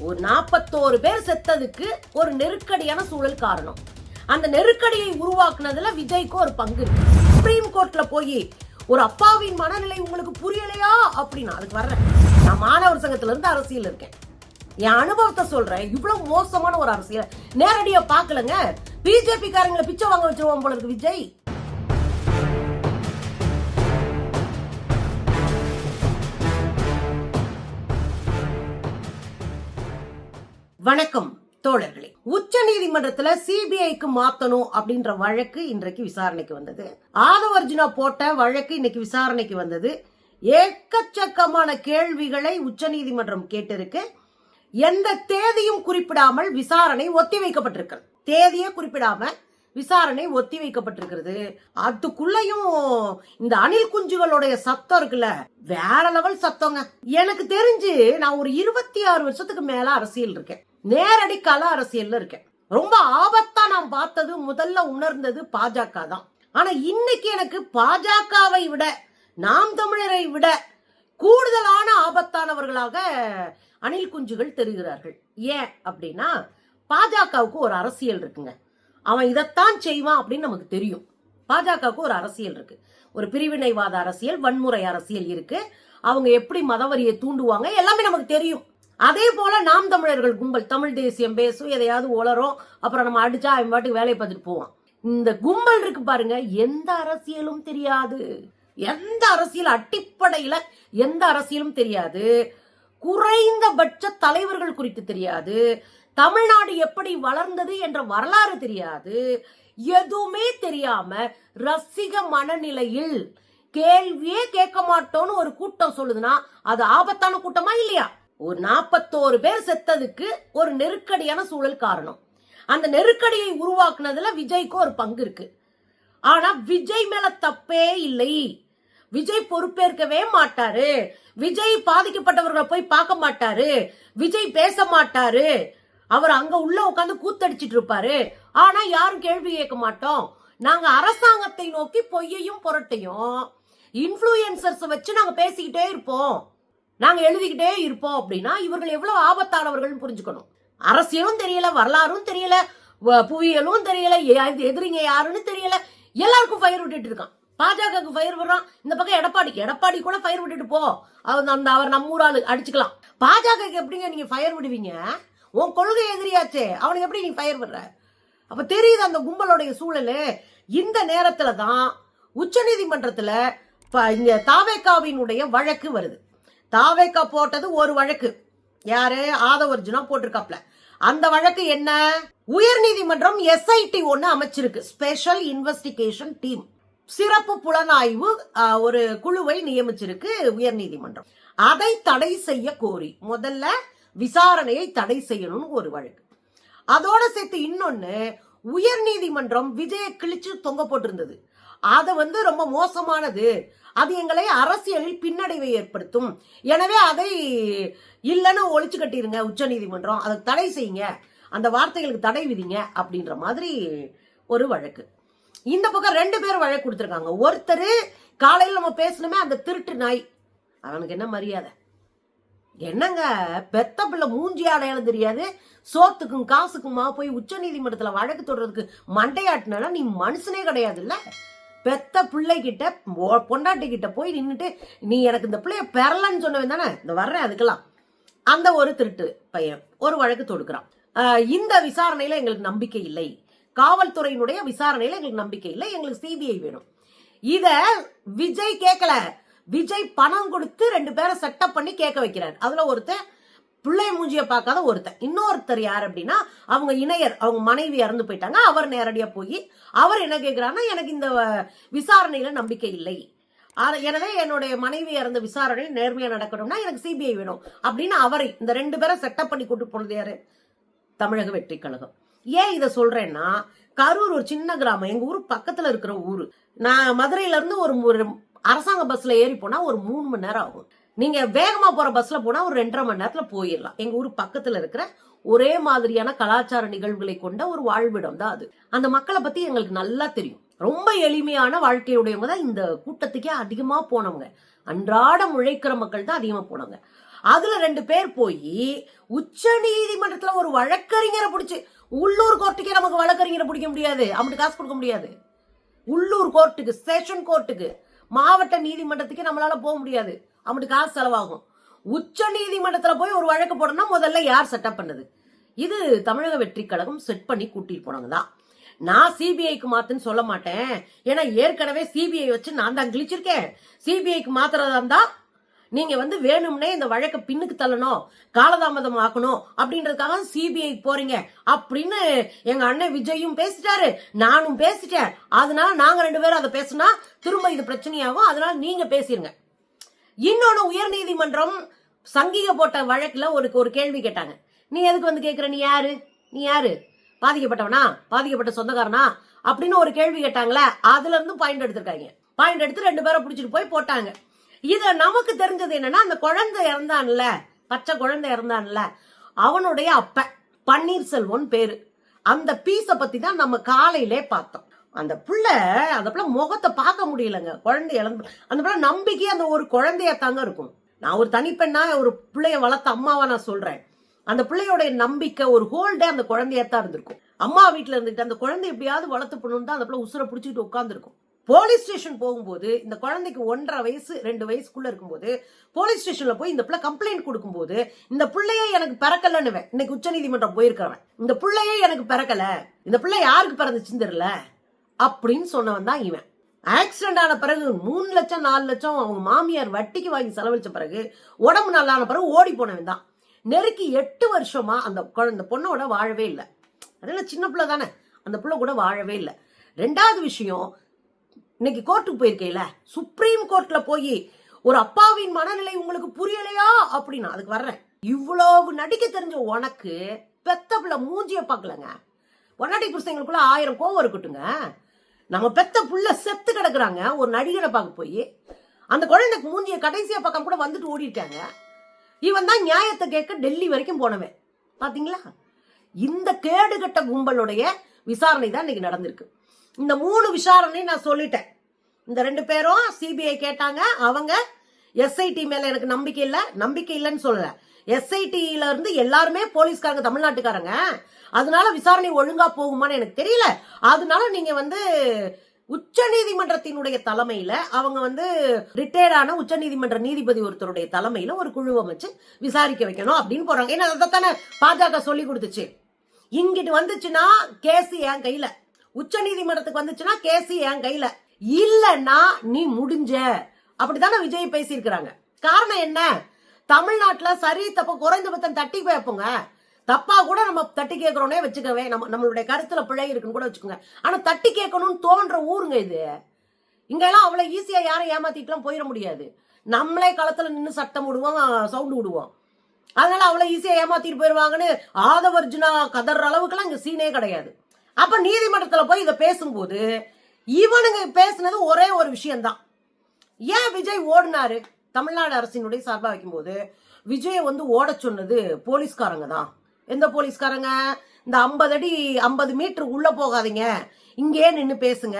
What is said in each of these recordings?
ஒரு நாற்பத்தோரு பேர் செத்ததுக்கு ஒரு நெருக்கடியான சூழல் காரணம். அந்த நெருக்கடியை உருவாக்குனதுல விஜய்க்கு ஒரு பங்கு இருக்கு. சுப்ரீம் கோர்ட்ல போய் ஒரு அப்பாவின் மனநிலை உங்களுக்கு புரியலையா? அப்படின்னு அதுக்கு வர்றேன். நான் மாணவர் சங்கத்துல இருந்து அரசியல் இருக்கேன். என் அனுபவத்தை சொல்றேன். இவ்வளவு மோசமான ஒரு அரசியல். நேரடியா பாக்கலங்க பிஜேபி காரங்களை பிச்சை வாங்க வச்சிருவோம் போல இருக்கு விஜய். வணக்கம் தோழர்களே. உச்ச நீதிமன்றத்துல சிபிஐக்கு மாத்தணும் அப்படின்ற வழக்கு இன்றைக்கு விசாரணைக்கு வந்தது. ஆதவ அர்ஜுனா போட்ட வழக்கு இன்னைக்கு விசாரணைக்கு வந்தது. ஏக்கச்சக்கமான கேள்விகளை உச்ச நீதிமன்றம் கேட்டிருக்கு. எந்த தேதியும் குறிப்பிடாமல் விசாரணை ஒத்தி வைக்கப்பட்டிருக்கு தேதியே குறிப்பிடாம விசாரணை ஒத்தி வைக்கப்பட்டிருக்கிறது. அதுக்குள்ளயும் இந்த அணில் குஞ்சுகளுடைய சத்தம் இருக்குல்ல வேற லெவல் சத்தங்க. எனக்கு தெரிஞ்சு நான் ஒரு இருபத்தி ஆறு வருஷத்துக்கு மேல அரசியல் இருக்கேன். நேரடி கள அரசியல்ல இருக்கேன். ரொம்ப ஆபத்தா நான் பார்த்தது முதல்ல உணர்ந்தது பாஜக தான். ஆனா இன்னைக்கு எனக்கு பாஜகவை விட நாம் தமிழரை விட கூடுதலான ஆபத்தானவர்களாக அணில் குஞ்சுகள் தெரிகிறார்கள். ஏன் அப்படின்னா பாஜகவுக்கு ஒரு அரசியல் இருக்குங்க. அவன் இதைத்தான் செய்வான் அப்படின்னு நமக்கு தெரியும். பாஜகவுக்கு ஒரு அரசியல் இருக்கு. ஒரு பிரிவினைவாத அரசியல் வன்முறை அரசியல் இருக்கு. அவங்க எப்படி மதவரியை தூண்டுவாங்க எல்லாமே நமக்கு தெரியும். அதே போல நாம் தமிழர்கள் கும்பல் தமிழ் தேசியம் பேசும் எதையாவது உளரும் அப்புறம் நம்ம அடிச்சா அவன் பாட்டுக்கு வேலையை பார்த்துட்டு போவான். இந்த கும்பல் இருக்கு பாருங்க எந்த அரசியலும் தெரியாது. எந்த அரசியல் அடிப்படையில எந்த அரசியலும் தெரியாது. குறைந்தபட்ச தலைவர்கள் குறித்து தெரியாது. தமிழ்நாடு எப்படி வளர்ந்தது என்ற வரலாறு தெரியாது. எதுவுமே தெரியாம ரசிக மனநிலையில் கேள்வியே கேட்க மாட்டோம்னு ஒரு கூட்டம் சொல்லுதுன்னா அது ஆபத்தான கூட்டமா இல்லையா? ஒரு நாற்பத்தோரு பேர் செத்ததுக்கு ஒரு நெருக்கடியான சூழல் காரணம். அந்த நெருக்கடியை உருவாக்குனதுல விஜய்க்கு ஒரு பங்கு இருக்கு. ஆனா விஜய் மேல தப்பே இல்லை. விஜய் பொறுப்பேற்கவே மாட்டாரு. விஜய் பாதிக்கப்பட்டவர்களை போய் பார்க்க மாட்டாரு. விஜய் பேச மாட்டாரு. அவர் அங்க உள்ள உட்காந்து கூத்தடிச்சிட்டு இருப்பாரு. ஆனா யாரும் கேள்வி கேட்க மாட்டோம். நாங்க அரசாங்கத்தை நோக்கி பொய்யையும் புரட்டையும் இன்ஃபுளுசர்ஸ் வச்சு நாங்க பேசிக்கிட்டே இருப்போம். நாங்கள் எழுதிக்கிட்டே இருப்போம் அப்படின்னா இவர்கள் எவ்வளோ ஆபத்தானவர்கள்னு புரிஞ்சுக்கணும். அரசியலும் தெரியல வரலாறும் தெரியல வ- புவியியலும் தெரியல எதிரிங்க யாருன்னு தெரியல. எல்லாருக்கும் ஃபயர் விட்டுட்டு இருக்கான். பாஜகவுக்கு ஃபயர் விடுறான். இந்த பக்கம் எடப்பாடிக்கு எடப்பாடி கூட ஃபயர் விட்டுட்டு போ. அவர் அந்த அவர் நம்ம ஊர் ஆளு அடிச்சுக்கலாம். பாஜகவுக்கு எப்படிங்க நீங்க ஃபயர் விடுவீங்க? உன் கொள்கை எதிரியாச்சே. அவனுக்கு எப்படி நீ ஃபயர் விடுற? அப்ப தெரியுது அந்த கும்பலுடைய சூழல். இந்த நேரத்துல தான் உச்சநீதிமன்றத்துல ப- இந்த தாவேக்காவினுடைய வழக்கு வருது. தாவேக்கா போட்டது ஒரு வழக்கு. யாரு? ஆதவர்ஜுனா போட்டிருக்காப்ல. அந்த வழக்கு என்ன? உயர்நீதிமன்றம் எஸ்ஐடி ஒன்னு அமைச்சிருக்கு. ஸ்பெஷல் இன்வெஸ்டிகேஷன் டீம் சிறப்பு புலனாய்வு ஒரு குழுவை நியமிச்சிருக்கு உயர்நீதிமன்றம் அதை தடை செய்ய கோரி. முதல்ல விசாரணையை தடை செய்யணும்னு ஒரு வழக்கு. அதோட சேர்த்து இன்னொன்னு உயர்நீதிமன்றம் விஜய கிழிச்சு தொங்க போட்டிருந்தது. அதை வந்து ரொம்ப மோசமானது. அது எங்களை அரசியலில் பின்னடைவை ஏற்படுத்தும். எனவே அதை இல்லைன்னு ஒழிச்சு கட்டிருங்க உச்சநீதிமன்றம் அதை தடை செய்யுங்க. அந்த வார்த்தைகளுக்கு தடை விதிங்க அப்படின்ற மாதிரி ஒரு வழக்கு. இந்த பக்கம் ரெண்டு பேர் வழக்கு கொடுத்துருக்காங்க. ஒருத்தர் காலையில் நம்ம பேசணுமே அந்த திருட்டு நாய். அவனுக்கு என்ன மரியாதை? என்னங்க? பெத்த பிள்ளை மூஞ்சி அடையாளம் தெரியாது. சோத்துக்கும் காசுக்குமா போய் உச்ச நீதிமன்றத்தில் வழக்கு தொடர்றதுக்கு மண்டையாட்டினா நீ மனுஷனே கிடையாதுல்ல? பெத்த பிள்ளைகிட்ட பொ- பொண்டாட்டி கிட்ட போய் நின்றுட்டு நீ எனக்கு இந்த பிள்ளைய பெறலன்னு சொன்னவன் தானே? இந்த வர்றேன் அதுக்கெல்லாம். அந்த ஒரு திருட்டு பையன் ஒரு வழக்கு தொடுக்கிறான். இந்த விசாரணையில எங்களுக்கு நம்பிக்கை இல்லை. காவல்துறையினுடைய விசாரணையில எங்களுக்கு நம்பிக்கை இல்லை. எங்களுக்கு சிபிஐ வேணும். இத விஜய் கேட்கல விஜய் பணம் கொடுத்து ரெண்டு பேரை செட்டப் பண்ணி கேட்க வைக்கிறார். அதுல ஒருத்தன் பிள்ளை மூஞ்சியை பார்க்காத ஒருத்தன். இன்னொருத்தர் யார் அப்படின்னா அவங்க இணையர் அவங்க மனைவி இறந்து போயிட்டாங்க. அவர் நேரடியாக போய் அவர் என்ன கேட்கிறாருன்னா எனக்கு இந்த விசாரணையில் விசாரணையில நம்பிக்கை இல்லை. அதை எனவே என்னுடைய மனைவி இறந்த விசாரணை நேர்மையாக நடக்கணும்னா எனக்கு சிபிஐ வேணும் அப்படின்னு அவரை இந்த ரெண்டு பேரை செட்டப் பண்ணி கூட்டு போனது யாரு? தமிழக வெற்றி கழகம். ஏன் இதை சொல்றேன்னா கரூர் ஒரு சின்ன கிராமம். எங்க ஊர் பக்கத்துல இருக்கிற ஊர். நான் மதுரையில இருந்து ஒரு ஒரு அரசாங்க பஸ்ல ஏறி போனா ஒரு மூணு மணி நேரம் ஆகும். நீங்க வேகமா போற பஸ்ல போனா ஒரு ரெண்டரை மணி நேரத்துல போயிடலாம். எங்க ஊர் பக்கத்துல இருக்கிற ஒரே மாதிரியான கலாச்சார நிகழ்வுகளை கொண்ட ஒரு வாழ்விடம் தான் அது. அந்த மக்களை பத்தி எங்களுக்கு நல்லா தெரியும். ரொம்ப எளிமையான வாழ்க்கையுடையவங்க தான் இந்த கூட்டத்துக்கே அதிகமா போனவங்க. அன்றாடம் உழைக்கிற மக்கள் தான் அதிகமா போனவங்க. அதுல ரெண்டு பேர் போய் உச்ச நீதிமன்றத்துல ஒரு வழக்கறிஞரை பிடிச்சி உள்ளூர் கோர்ட்டுக்கே நமக்கு வழக்கறிஞரை பிடிக்க முடியாது. அவனுக்கு காசு கொடுக்க முடியாது. உள்ளூர் கோர்ட்டுக்கு செஷன் கோர்ட்டுக்கு மாவட்ட நீதிமன்றத்துக்கே நம்மளால போக முடியாது. அவனுக்கு காசு செலவாகும். உச்ச நீதிமன்றத்தில் போய் ஒரு வழக்கு போடணும்னா முதல்ல யார் செட்டப் பண்ணது? இது தமிழக வெற்றி கழகம் செட் பண்ணி கூட்டிட்டு போனவங்க தான். நான் சிபிஐக்கு மாத்துன்னு சொல்ல மாட்டேன். ஏன்னா ஏற்கனவே சிபிஐ வச்சு நான் தான் கிழிச்சிருக்கேன். சிபிஐக்கு மாத்துறதா இருந்தா நீங்க வந்து வேணும்னே இந்த வழக்கை பின்னுக்கு தள்ளணும் காலதாமதம் ஆக்கணும் அப்படின்றதுக்காக சிபிஐ போறீங்க. அப்படின்னு எங்க அண்ணன் விஜயும் பேசிட்டாரு நானும் பேசிட்டேன். அதனால நாங்க ரெண்டு பேரும் அதை பேசினா திரும்ப இது பிரச்சனையாகும். அதனால நீங்க பேசிருங்க. இன்னொன்னு உயர் நீதிமன்றம் சங்கிக போட்ட வழக்குல ஒரு ஒரு கேள்வி கேட்டாங்க. நீ எதுக்கு வந்து கேக்குற? நீ யாரு? நீ யாரு? பாதிக்கப்பட்டவனா? பாதிக்கப்பட்ட சொந்தக்காரனா? அப்படின்னு ஒரு கேள்வி கேட்டாங்களே அதுல இருந்து பாயிண்ட் எடுத்திருக்காங்க. பாயிண்ட் எடுத்து ரெண்டு பேரை பிடிச்சிட்டு போய் போட்டாங்க. இத நமக்கு தெரிஞ்சது என்னன்னா அந்த குழந்தை இறந்தான்ல பச்சை குழந்தை இறந்தான்ல அவனுடைய அப்ப பன்னீர்செல்வன் பேரு. அந்த பீஸை பத்தி தான் நம்ம காலையிலே பார்த்தோம். அந்த பிள்ளை அந்த பிள்ளை முகத்தை பார்க்க முடியலங்க. குழந்தை இழந்து அந்த பிள்ளை நம்பிக்கை அந்த ஒரு குழந்தைய தாங்க இருக்கும். நான் ஒரு தனிப்பெண்ணா ஒரு பிள்ளைய வளர்த்த அம்மாவா நான் சொல்றேன். அந்த பிள்ளையோடைய நம்பிக்கை ஒரு ஹோல்டே அந்த குழந்தையா தான் இருந்திருக்கும். அம்மா வீட்டுல இருந்துட்டு அந்த குழந்தை எப்படியாவது வளர்த்து பண்ணணும் தான் அந்த பிள்ளை உசுரை பிடிச்சிட்டு உட்காந்துருக்கும் போலீஸ் ஸ்டேஷன் போகும்போது இந்த குழந்தைக்கு ஒன்றரை வயசு ரெண்டு வயசுக்குள்ள இருக்கும்போது போலீஸ் ஸ்டேஷன்ல போய் இந்த பிள்ளை கம்ப்ளைண்ட் கொடுக்கும்போது இந்த பிள்ளையே எனக்கு பிறக்கலன்னுவேன். இன்னைக்கு உச்சநீதிமன்றம் போயிருக்கிறவன். இந்த பிள்ளையே எனக்கு பிறக்கல. இந்த பிள்ளை யாருக்கு பிறந்துச்சுன்னு தெரியல. அப்படின்னு சொன்னவன் தான் இவன். ஆக்சிடென்ட் ஆன பிறகு மூணு லட்சம் நாலு லட்சம் அவங்க மாமியார் வட்டிக்கு வாங்கி செலவழிச்ச பிறகு உடம்பு நல்லான பிறகு ஓடி போனவன் தான். நெருக்கி எட்டு வருஷமா அந்த அந்த பொண்ணோட வாழவே இல்லை. அதெல்லாம் சின்ன பிள்ளை தானே. அந்த பிள்ளை கூட வாழவே இல்லை. ரெண்டாவது விஷயம் இன்னைக்கு கோர்ட்டுக்கு போயிருக்கேல சுப்ரீம் கோர்ட்ல போய் ஒரு அப்பாவின் மனநிலை உங்களுக்கு புரியலையா அப்படின்னு அதுக்கு வர்றேன். இவ்வளவு நடிக்க தெரிஞ்ச உனக்கு பெத்த பிள்ளை மூஞ்சிய பார்க்கலங்க. பொன்னாட்டி புருஷங்களுக்குள்ள ஆயிரம் கோவம் இருக்கட்டுங்க. நம்ம பெத்த புள்ள செத்து கிடக்குறாங்க. ஒரு நடிகரை பார்க்க போய் அந்த குழந்தைக்கு மூஞ்சிய கடைசியா பக்கம் கூட வந்துட்டு ஓடிட்டாங்க இவன் தான் நியாயத்தை கேட்க டெல்லி வரைக்கும் போனவன். பாத்தீங்களா? இந்த கேடுகட்ட கும்பலுடைய விசாரணை தான் இன்னைக்கு நடந்திருக்கு. இந்த மூணு விசாரணை நான் சொல்லிட்டேன். இந்த ரெண்டு பேரும் சிபிஐ கேட்டாங்க. அவங்க எஸ்ஐடி மேல எனக்கு நம்பிக்கை இல்ல நம்பிக்கை இல்லைன்னு சொல்லல. எஸ்ஐடியில இருந்து எல்லாருமே போலீஸ்காரங்க தமிழ்நாட்டுக்காரங்க. அதனால விசாரணை ஒழுங்கா போகுமான்னு எனக்கு தெரியல. அதனால நீங்க வந்து உச்ச நீதிமன்றத்தினுடைய தலைமையில அவங்க வந்து ரிட்டையர்டான உச்ச நீதிமன்ற நீதிபதி ஒருத்தருடைய தலைமையில ஒரு குழு அமைச்சு விசாரிக்க வைக்கணும் அப்படின்னு போறாங்க. ஏன்னா அதைத்தானே பாஜக சொல்லி கொடுத்துச்சு. இங்கிட்டு வந்துச்சுன்னா கேஸ் என் கையில. உச்ச நீதிமன்றத்துக்கு வந்துச்சுன்னா கேஸ் என் கையில. இல்லைன்னா நீ முடிஞ்ச. அப்படித்தானே விஜய் பேசியிருக்கிறாங்க? காரணம் என்ன? தமிழ்நாட்டுல சரி தப்பு குறைந்தபட்சம் தட்டி வைப்போங்க. தப்பா கூட நம்ம தட்டி கேட்கறோனே வச்சுக்கவே நம்ம நம்மளுடைய கருத்துல பிழை இருக்குன்னு கூட வச்சுக்கோங்க. ஆனா தட்டி கேட்கணும்னு தோன்ற ஊருங்க இது. இங்கெல்லாம் அவ்வளவு ஈஸியா யாரும் ஏமாத்திட்டுலாம் போயிட முடியாது. நம்மளே களத்துல நின்று சட்டம் விடுவோம் சவுண்டு விடுவோம். அதனால அவ்வளவு ஈஸியா ஏமாத்திட்டு போயிருவாங்கன்னு ஆதவர்ஜுனா கதற அளவுக்குலாம் இங்க சீனே கிடையாது. அப்ப நீதிமன்றத்துல போய் இதை பேசும்போது இவனுங்க பேசுனது ஒரே ஒரு விஷயம்தான். ஏன் விஜய் ஓடினாரு? தமிழ்நாடு அரசினுடைய சார்பாக வைக்கும்போது விஜயை வந்து ஓட சொன்னது போலீஸ்காரங்க தான். எந்த போலீஸ்காரங்க? இந்த ஐம்பது அடி ஐம்பது மீட்டர் உள்ள போகாதீங்க. இங்கேயே நின்று பேசுங்க.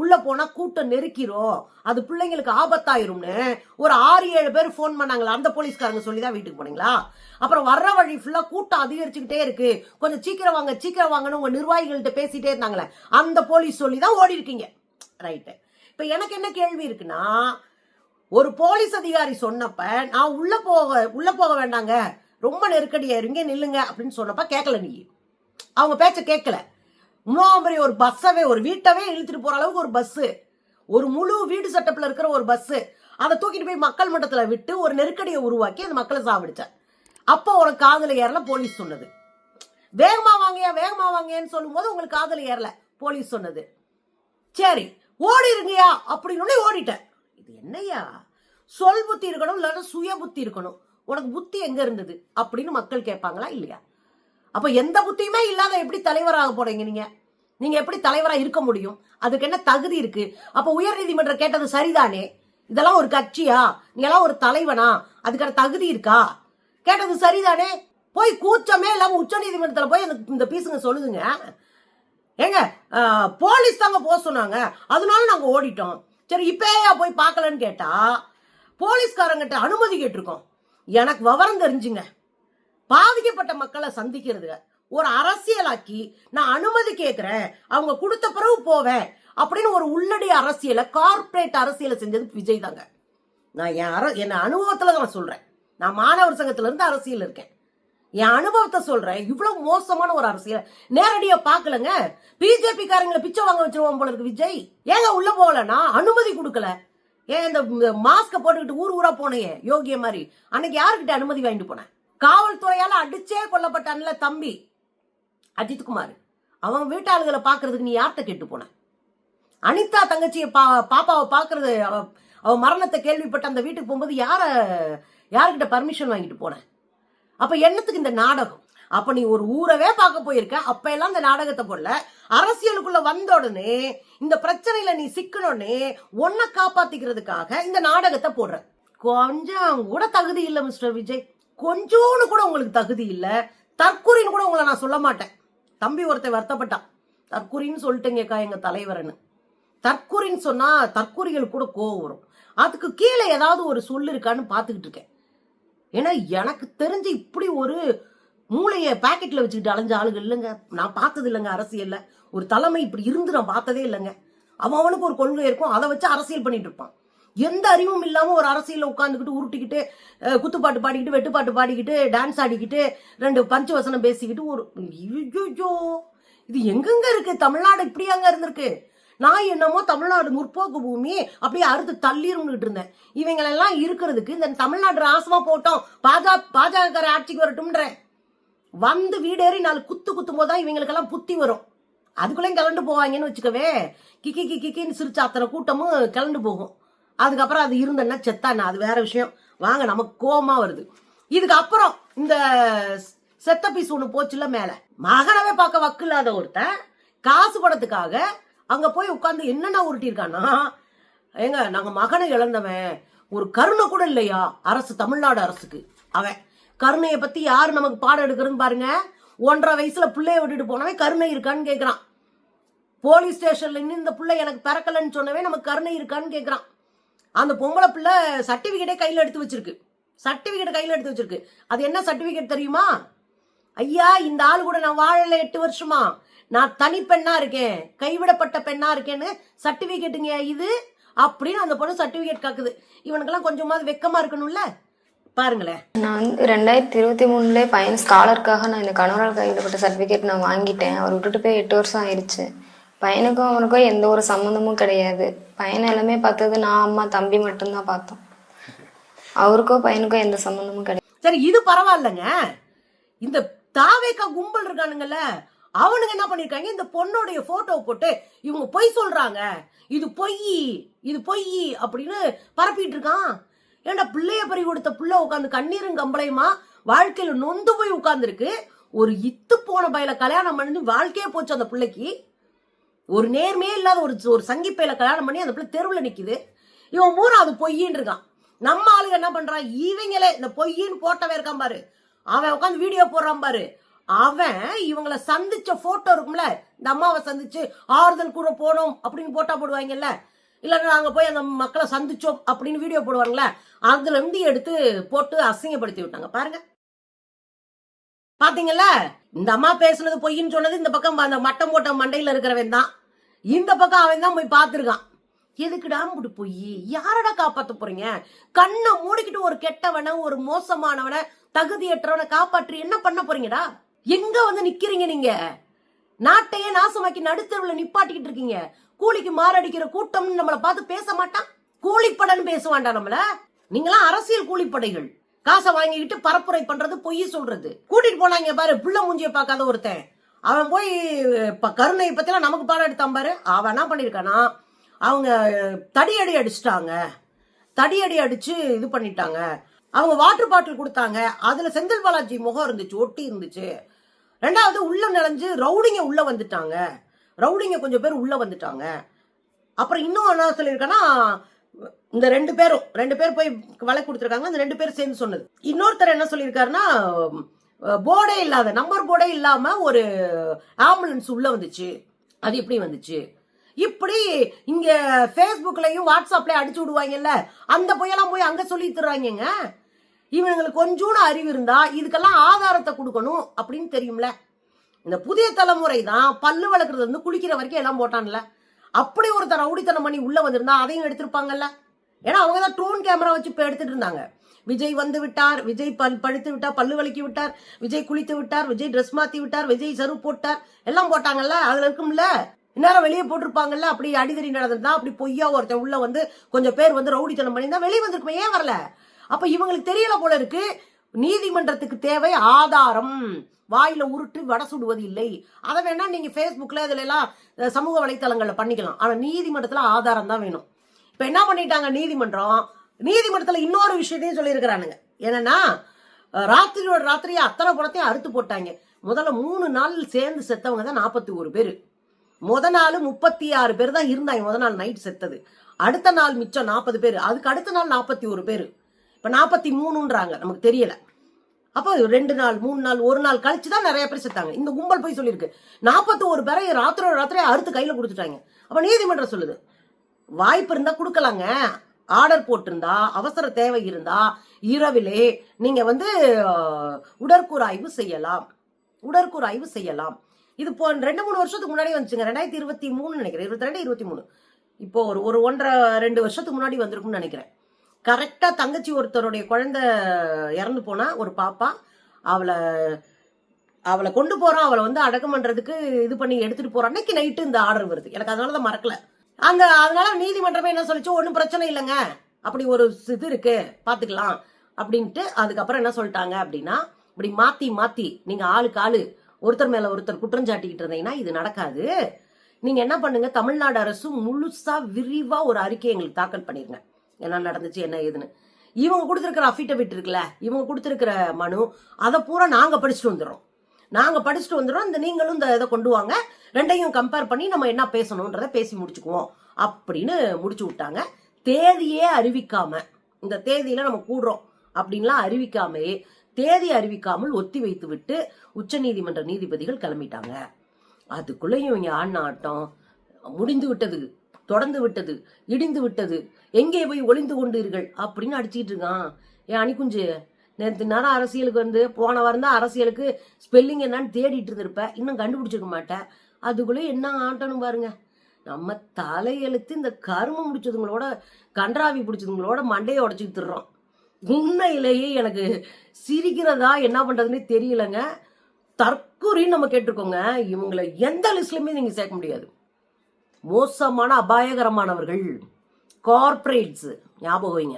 உள்ள போனா கூட்டம் நெருக்கிரும். அது பிள்ளைங்களுக்கு ஆபத்தாயிரும்னு ஒரு ஆறு ஏழு பேர் ஃபோன் பண்ணாங்களா? அந்த போலீஸ்காரங்க சொல்லி தான் வீட்டுக்கு போனீங்களா? அப்புறம் வர்ற வழி ஃபுல்லா கூட்டம் அதிகரிச்சுக்கிட்டே இருக்கு. கொஞ்சம் சீக்கிரம் வாங்க சீக்கிரம் வாங்கன்னு உங்க நிர்வாகிகள்கிட்ட பேசிட்டே இருந்தாங்களே. அந்த போலீஸ் சொல்லி தான் ஓடி இருக்கீங்க ரைட்டு இப்போ எனக்கு என்ன கேள்வி இருக்குன்னா ஒரு போலீஸ் அதிகாரி சொன்னப்ப நான் உள்ள போக உள்ள போக வேண்டாங்க. ரொம்ப நெருக்கடியா இருங்க நில்லுங்க. அப்படின்னு சொன்னப்ப கேட்கல நீ. அவங்க பேச்ச கேட்கல முன்னாம்பரி ஒரு பஸ்ஸவே ஒரு வீட்டவே இழுத்துட்டு போற அளவுக்கு ஒரு பஸ். ஒரு முழு வீடு செட்டப்ல இருக்கிற ஒரு பஸ். அதை தூக்கிட்டு போய் மக்கள் மட்டத்தில் விட்டு ஒரு நெருக்கடியை உருவாக்கி அந்த மக்களை சாவடிச்ச அப்போ உனக்கு காதல ஏறல போலீஸ் சொன்னது. வேகமா வாங்கயா வேகமா வாங்கன்னு சொல்லும்போது உங்களுக்கு காதல ஏறல போலீஸ் சொன்னது. சரி ஓடிருங்கயா அப்படின்னு ஓடிட்டேன். இது என்னய்யா? சொல் புத்தி இருக்கணும் இல்லைன்னா சுய புத்தி இருக்கணும். உனக்கு புத்தி எங்க இருந்தது? அப்படின்னு மக்கள் கேட்பாங்களா இல்லையா? அப்ப எந்த புத்தியுமே இல்லாத எப்படி தலைவராக போறீங்க நீங்க? நீங்க எப்படி தலைவரா இருக்க முடியும்? அதுக்கு என்ன தகுதி இருக்கு? அப்ப உயர் நீதிமன்றம் கேட்டது சரிதானே? இதெல்லாம் ஒரு கட்சியா? நீ எல்லாம் ஒரு தலைவனா? அதுக்கான தகுதி இருக்கா? கேட்டது சரிதானே? போய் கூச்சமே இல்லாம உச்ச நீதிமன்றத்துல போய் எனக்கு இந்த பீசுங்க சொல்லுதுங்க. ஏங்க போலீஸ் தாங்க போக சொன்னாங்க. அதனால நாங்கள் ஓடிட்டோம். சரி இப்பேயா போய் பார்க்கலன்னு கேட்டா போலீஸ்காரங்கிட்ட அனுமதி கேட்டிருக்கோம். எனக்கு விவரம் தெரிஞ்சுங்க. பாதிக்கப்பட்ட மக்களை சந்திக்கிறது ஒரு அரசியலாக்கி நான் அனுமதி கேட்குறேன் அவங்க கொடுத்த பிறகு போவேன் அப்படின்னு ஒரு உள்ளடி அரசியலை கார்ப்பரேட் அரசியலை செஞ்சது விஜய் தாங்க. நான் என் அர என் அனுபவத்தில் தான் சொல்கிறேன் நான் மாணவர் சங்கத்திலேருந்து அரசியல் இருக்கேன். என் அனுபவத்தை சொல்றேன். இவ்வளவு மோசமான ஒரு அரசியல். நேரடியா பார்க்கலங்க. பிஜேபி காரங்களை பிச்சை வாங்க வச்சிருவோம் போல இருக்கு விஜய். ஏங்க உள்ள போகலன்னா அனுமதி கொடுக்கல. ஏன் இந்த மாஸ்க போட்டுக்கிட்டு ஊர் ஊரா போனையே யோகிய மாதிரி. அன்னைக்கு யாருக்கிட்ட அனுமதி வாங்கிட்டு போனேன்? காவல்துறையால அடிச்சே கொல்லப்பட்டான்ல தம்பி அஜித்குமார் அவன் வீட்டாளுகளை பாக்குறதுக்கு நீ யார்கிட்ட கேட்டு போன? அனிதா தங்கச்சியை பா பாப்பாவை பாக்குறது அவ மரணத்தை கேள்விப்பட்ட அந்த வீட்டுக்கு போகும்போது யார யாருக்கிட்ட பர்மிஷன் வாங்கிட்டு போனேன் அப்ப என்னத்துக்கு இந்த நாடகம்? அப்ப நீ ஒரு ஊரவே பார்க்க போயிருக்க. அப்ப எல்லாம் இந்த நாடகத்தை போடல. அரசியலுக்குள்ள வந்த உடனே இந்த பிரச்சனையில நீ சிக்கணும்னே ஒன்ன காப்பாத்திக்கிறதுக்காக இந்த நாடகத்தை போடுற. கொஞ்சம் கூட தகுதி இல்லை மிஸ்டர் விஜய். கொஞ்சோன்னு கூட உங்களுக்கு தகுதி இல்லை. தற்கொலைன்னு கூட உங்களை நான் சொல்ல மாட்டேன். தம்பி ஒருத்தன் வருத்தப்பட்டான். தற்கொலைன்னு சொல்லிட்டேங்கக்கா எங்க தலைவர்னு தற்கொலைன்னு சொன்னா தற்கொலைகள் கூட கோவம் வரும். அதுக்கு கீழே ஏதாவது ஒரு சொல்லு இருக்கான்னு பார்த்துக்கிட்டு இருக்கேன். ஏன்னா எனக்கு தெரிஞ்சு இப்படி ஒரு மூளையை பாக்கெட்ல வச்சுக்கிட்டு அலைஞ்ச ஆளுங்க இல்லைங்க. நான் பார்த்தது இல்லைங்க அரசியல்ல. ஒரு தலைமை இப்படி இருந்து நான் பார்த்ததே இல்லைங்க. அவன் அவனுக்கு ஒரு கொள்கை இருக்கும். அதை வச்சு அரசியல் பண்ணிட்டு இருப்பான். எந்த அறிவும் இல்லாம ஒரு அரசியலில் உட்காந்துக்கிட்டு உருட்டிக்கிட்டு குத்துப்பாட்டு பாடிக்கிட்டு வெட்டுப்பாட்டு பாடிக்கிட்டு டான்ஸ் ஆடிக்கிட்டு ரெண்டு பஞ்ச வசனம் பேசிக்கிட்டு ஒரு ஐயோ இது எங்கெங்க இருக்கு? தமிழ்நாடு இப்படியாங்க இருந்திருக்கு. நான் என்னமோ தமிழ்நாடு முற்போக்கு பூமி அப்படியே அறுத்து தள்ளிருந்துட்டு இருந்தேன். இவங்களெல்லாம் இருக்கிறதுக்கு இந்த தமிழ்நாடு ராசமா போட்டோம். பாஜக பாஜக ஆட்சிக்கு வரட்டும்ன்றேன் வந்து வீடேறி நாலு குத்து குத்தும் போது தான் இவங்களுக்கெல்லாம் புத்தி வரும். அதுக்குள்ளேயும் கிளண்டு போவாங்கன்னு வச்சுக்கவே கிக்கி கிக்கின்னு சிரிச்ச அத்தனை கூட்டமும் கிளண்டு போகும். அதுக்கப்புறம் அது இருந்தேன்னா செத்தானா? அது வேற விஷயம். வாங்க நமக்கு கோபமா வருது. இதுக்கப்புறம் இந்த செத்த பீஸ் ஒன்று போச்சுல மேல. மகனவே பார்க்க வக்கு இல்லாத ஒருத்தன் காசு படத்துக்காக அங்கே போய் உட்காந்து என்னென்ன உருட்டியிருக்கான்னா? ஏங்க நாங்கள் மகனை இழந்தவன். ஒரு கருணை கூட இல்லையா? அரசு தமிழ்நாடு அரசுக்கு. அவன் கருணையை பற்றி யார் நமக்கு பாடம் எடுக்கிறதுன்னு பாருங்க. ஒன்றரை வயசில் பிள்ளைய விட்டுட்டு போனவன் கருணை இருக்கான்னு கேட்குறான் போலீஸ் ஸ்டேஷன்ல நின்று இந்த பிள்ளை எனக்கு பிறக்கலன்னு சொன்னவே நமக்கு கருணை இருக்கான்னு கேட்குறான் அந்த பொம்பளை பிள்ளை சர்டிஃபிகேட்டே கையில் எடுத்து வச்சிருக்கு. சர்டிஃபிகேட் கையில் எடுத்து வச்சிருக்கு. அது என்ன சர்டிஃபிகேட் தெரியுமா? ஐயா இந்த ஆள் கூட நான் வாழல எட்டு வருஷமா. நான் தனி பெண்ணா இருக்கேன் கைவிடப்பட்ட பெண்ணா இருக்கேன்னு சர்டிபிகேட்டுங்க இது? அப்படின்னு அந்த பொண்ணு சர்டிபிகேட் காக்குது. இவனுக்கெல்லாம் கொஞ்சமாவது வெக்கமா இருக்கணும்ல? பாருங்களேன். நான் வந்து ரெண்டாயிரத்தி இருபத்தி மூணுலேயே பையன் ஸ்காலருக்காக நான் இந்த கணவரால் கைவிடப்பட்ட சர்டிஃபிகேட் நான் வாங்கிட்டேன். அவர் விட்டுட்டு போய் எட்டு வருஷம் ஆயிடுச்சு பையனுக்கும் அவனுக்கும் எந்த ஒரு சம்மந்தமும் கிடையாது. பையனை எல்லாமே பார்த்தது நான் அம்மா தம்பி மட்டும்தான் பார்த்தோம். அவருக்கோ பையனுக்கோ எந்த சம்மந்தமும் கிடையாது. சரி இது பரவாயில்லைங்க. இந்த தாவேக்கா கும்பல் இருக்கானுங்கல்ல அவனுங்க என்ன பண்ணிருக்காங்க? இந்த பொண்ணோடைய போட்டோ போட்டு இவங்க பொய் சொல்றாங்க. இது பொய் இது பொய் அப்படின்னு பரப்பிட்டு இருக்கான். ஏன்டா பிள்ளைய பறி கொடுத்த பிள்ளை உட்காந்து கண்ணீரும் கம்பளையுமா? வாழ்க்கையில நொந்து போய் உட்கார்ந்துருக்கு. ஒரு இத்து போன பையில கல்யாணம் பண்ணி வாழ்க்கையே போச்சு அந்த பிள்ளைக்கு. ஒரு நேர்மையே இல்லாத ஒரு ஒரு சங்கிப்பையில கல்யாணம் பண்ணி அந்த பிள்ளை தெருவில் நிற்குது இவன் ஊரா அது பொய்யின்னு இருக்கான். நம்ம ஆளுங்க என்ன பண்றான்? இவங்களே இந்த பொய்யின்னு போட்டவன் இருக்கான் பாரு. அவன் உட்காந்து வீடியோ போடுறான் பாரு. அவன் இவங்கள சந்திச்ச போட்டோ இருக்கும்ல இந்த அம்மாவை சந்திச்சு ஆறுதல் கூட போனோம் அப்படின்னு போட்டா போடுவாங்கல்ல இல்லைன்னா நாங்க போய் அந்த மக்களை சந்திச்சோம் அப்படின்னு வீடியோ போடுவாங்கல்ல அதுல இருந்து எடுத்து போட்டு அசிங்கப்படுத்தி விட்டாங்க. பாருங்க. பாத்தீங்கல்ல? இந்த அம்மா பேசுனது பொய்ன்னு சொன்னது இந்த பக்கம் அந்த மட்டம் போட்ட மண்டையில இருக்கிறவன் தான். இந்த பக்கம் அவன் தான் போய் பார்த்துருக்கான். எதுக்குடா முடி போய்? யாரடா காப்பாத்த போறீங்க? கண்ணை மூடிக்கிட்டு ஒரு கெட்டவனை ஒரு மோசமானவனை தகுதியற்றவனை காப்பாற்றி என்ன பண்ண போறீங்கடா? எங்க வந்து நிக்கிறீங்க நீங்க? நாட்டையே நாசமாக்கி நடுத்தருவில் நிப்பாட்டிக்கிட்டு இருக்கீங்க. கூலிக்கு மாரடிக்கிற கூட்டம்னு நம்மளை பார்த்து பேச மாட்டான்? கூலிப்படன்னு பேசுவான்டா நம்மள. நீங்களாம் அரசியல் கூலிப்படைகள். காசை வாங்கிக்கிட்டு பரப்புரை பண்றது பொய் சொல்றது. கூட்டிட்டு போனாங்க பாரு புள்ள மூஞ்சிய பார்க்காத ஒருத்தன். அவன் போய் இப்ப கருணையை பத்திலாம் நமக்கு பாடம் எடுத்தான் பாரு. அவன் என்ன பண்ணிருக்கானா அவங்க தடியடி அடிச்சிட்டாங்க. தடியடி அடிச்சு இது பண்ணிட்டாங்க. அவங்க வாட்டர் பாட்டில் கொடுத்தாங்க. அதுல செந்தில் பாலாஜி முகம் இருந்துச்சு ஒட்டி இருந்துச்சு. ரெண்டாவது உள்ள நுழைஞ்சு ரவுடிங்க உள்ள வந்துட்டாங்க. ரவுடிங்க கொஞ்சம் பேர் உள்ள வந்துட்டாங்க. அப்புறம் இன்னும் என்ன சொல்லியிருக்கேன்னா இந்த ரெண்டு பேரும் ரெண்டு பேர் போய் வழக்கு கொடுத்துருக்காங்க அந்த ரெண்டு பேரும் சேர்ந்து சொன்னது. இன்னொருத்தர் என்ன சொல்லியிருக்காருன்னா போர்டே இல்லாத நம்பர் போர்டே இல்லாம ஒரு ஆம்புலன்ஸ் உள்ள வந்துச்சு. அது எப்படி வந்துச்சு? இப்படி இங்க ஃபேஸ்புக்லயும் வாட்ஸ்அப்லயும் அடிச்சு விடுவாங்கல்ல அந்த பொய்யெல்லாம் போய் அங்க சொல்லி தர்றாங்க இவங்களுக்கு கொஞ்சோண்டு அறிவு இருந்தா இதுக்கெல்லாம் ஆதாரத்தை கொடுக்கணும் அப்படின்னு தெரியும்ல. இந்த புதிய தலைமுறை தான் பல்லு வளர்க்குறது வந்து குளிக்கிற வரைக்கும் எல்லாம் போட்டான்ல. அப்படி ஒருத்தர் ரவுடித்தனம் பண்ணி உள்ள வந்திருந்தா அதையும் எடுத்திருப்பாங்கல்ல. ஏன்னா அவங்க தான் ட்ரோன் கேமரா வச்சு இப்போ எடுத்துட்டு இருந்தாங்க. விஜய் வந்து விட்டார் விஜய் பல் படுத்து விட்டார் பல்லு வலிக்கி விட்டார் விஜய் குளித்து விட்டார் விஜய் ட்ரெஸ் மாத்தி விட்டார் விஜய் சரு போட்டார் எல்லாம் போட்டாங்கல்ல. அதுல இருக்கும்ல. இந்நேரம் வெளியே போட்டிருப்பாங்கல்ல. அப்படி அடிதடி நடந்திருந்தா அப்படி பொய்யா ஒருத்தன் உள்ள வந்து கொஞ்சம் பேர் வந்து ரவுடித்தனம் பண்ணியிருந்தா வெளியே வந்திருக்குமே ஏன் வரல? அப்ப இவங்களுக்கு தெரியல போல இருக்கு. நீதிமன்றத்துக்கு தேவை ஆதாரம். வாயில உருட்டு வடை சுடுவது இல்லை. அதை வேணா நீங்க ஃபேஸ்புக்ல இதுல எல்லாம் சமூக வலைத்தளங்கள்ல பண்ணிக்கலாம். ஆனா நீதிமன்றத்துல ஆதாரம் தான் வேணும். இப்ப என்ன பண்ணிட்டாங்க நீதிமன்றம்? நீதிமன்றத்துல இன்னொரு விஷயத்தையும் சொல்லியிருக்கிறானுங்க. என்னன்னா ராத்திரியோட ராத்திரியை அத்தனை படத்தையும் அறுத்து போட்டாங்க. முதல்ல மூணு நாள் சேர்ந்து செத்தவங்க தான் நாற்பத்தி ஒரு பேர். முத நாள் முப்பத்தி ஆறு பேர் தான் இருந்தாங்க. முத நாள் நைட் செத்தது. அடுத்த நாள் மிச்சம் நாற்பது பேர். அதுக்கு அடுத்த நாள் நாற்பத்தி ஒரு பேர். இப்போ நாற்பத்தி மூணுன்றாங்க நமக்கு தெரியல. அப்போ ரெண்டு நாள் மூணு நாள் ஒரு நாள் கழிச்சு தான் நிறைய பேர் செத்தாங்க. இந்த கும்பல் போய் சொல்லியிருக்கு. நாற்பத்தி ஒரு பேரை ராத்திரோட ராத்திரையை அறுத்து கையில் கொடுத்துட்டாங்க. அப்போ நீதிமன்றம் சொல்லுது வாய்ப்பு இருந்தால் கொடுக்கலாங்க. ஆர்டர் போட்டிருந்தா அவசர தேவை இருந்தா இரவிலே நீங்க வந்து உடற்கூறாய்வு செய்யலாம். உடற்கூறாய்வு செய்யலாம். இது போ ரெண்டு மூணு வருஷத்துக்கு முன்னாடி வந்துச்சுங்க. ரெண்டாயிரத்தி இருபத்தி மூணு நினைக்கிறேன். இருபத்தி ரெண்டு இருபத்தி மூணு. இப்போ ஒரு ஒரு ஒன்றரை ரெண்டு வருஷத்துக்கு முன்னாடி வந்திருக்கும்னு நினைக்கிறேன். கரெக்டா தங்கச்சி ஒருத்தருடைய குழந்தை இறந்து போனா ஒரு பாப்பா அவளை அவளை கொண்டு போறோம் அவளை வந்து அடக்கம் பண்றதுக்கு இது பண்ணி எடுத்துட்டு போறோம். அன்னைக்கு நைட்டு இந்த ஆர்டர் வருது. எனக்கு அதனால தான் மறக்கல. அங்கே அதனால நீதிமன்றமே என்ன சொல்லிச்சு? ஒன்றும் பிரச்சனை இல்லைங்க. அப்படி ஒரு இது இருக்கு. பாத்துக்கலாம். அப்படின்ட்டு அதுக்கப்புறம் என்ன சொல்லிட்டாங்க அப்படின்னா இப்படி மாத்தி மாத்தி நீங்க ஆளுக்கு ஆளு. ஒருத்தர் மேல ஒருத்தர் குற்றம் சாட்டிக்கிட்டு இருந்தீங்கன்னா இது நடக்காது. நீங்க என்ன பண்ணுங்க? தமிழ்நாடு அரசு முழுசா விரிவா ஒரு அறிக்கை எங்களுக்கு தாக்கல் பண்ணிருங்க. என்ன நடந்துச்சு என்ன ஏதுன்னு. இவங்க கொடுத்துருக்கிற அஃபிடவிட் இருக்குல்ல இவங்க கொடுத்துருக்கிற மனு அதை பூரா நாங்கள் படிச்சுட்டு வந்துடுறோம். நாங்கள் படிச்சுட்டு வந்துடுறோம் இந்த நீங்களும் இந்த இதை கொண்டு வாங்க ரெண்டையும் கம்பேர் பண்ணி நம்ம என்ன பேசணுன்றத பேசி முடிச்சுக்குவோம் அப்படின்னு முடிச்சு விட்டாங்க. தேதியே அறிவிக்காம இந்த தேதியில நம்ம கூடுறோம் அப்படின்லாம் அறிவிக்காமையே தேதி அறிவிக்காமல் ஒத்தி வைத்து விட்டு உச்சநீதிமன்ற நீதிபதிகள் கிளம்பிட்டாங்க. அதுக்குள்ளேயும் இவங்க ஆடின ஆட்டம் முடிந்து விட்டது தொடர்ந்து விட்டது இடிந்து விட்டது எங்கே போய் ஒளிந்து கொண்டீர்கள்? அப்படின்னு அடிச்சிட்டு இருக்கான். ஏன் அணிக்குஞ்சு நேற்று நேரம் அரசியலுக்கு வந்து போன வாரம் தான் அரசியலுக்கு ஸ்பெல்லிங் என்னன்னு தேடிட்டு இருந்திருப்ப. இன்னும் கண்டுபிடிச்சிருக்க மாட்டேன் அதுக்குள்ளே என்ன ஆட்டணும் பாருங்க. நம்ம தலையெழுத்து இந்த கருமம் முடிச்சதுங்களோட கன்றாவி பிடிச்சதுங்களோட மண்டையை உடச்சிட்டு திடுறோம் உண்மையிலேயே எனக்கு சிரிக்கிறதா என்ன பண்றதுன்னே தெரியலங்க. தற்கொலைன்னு நம்ம கேட்டிருக்கோங்க. இவங்களை எந்த லிஸ்ட்லையுமே நீங்க சேர்க்க முடியாது. மோசமான அபாயகரமானவர்கள். കോർപ്പറേറ്റ്സ് ഞാൻ പോയിങ്ങ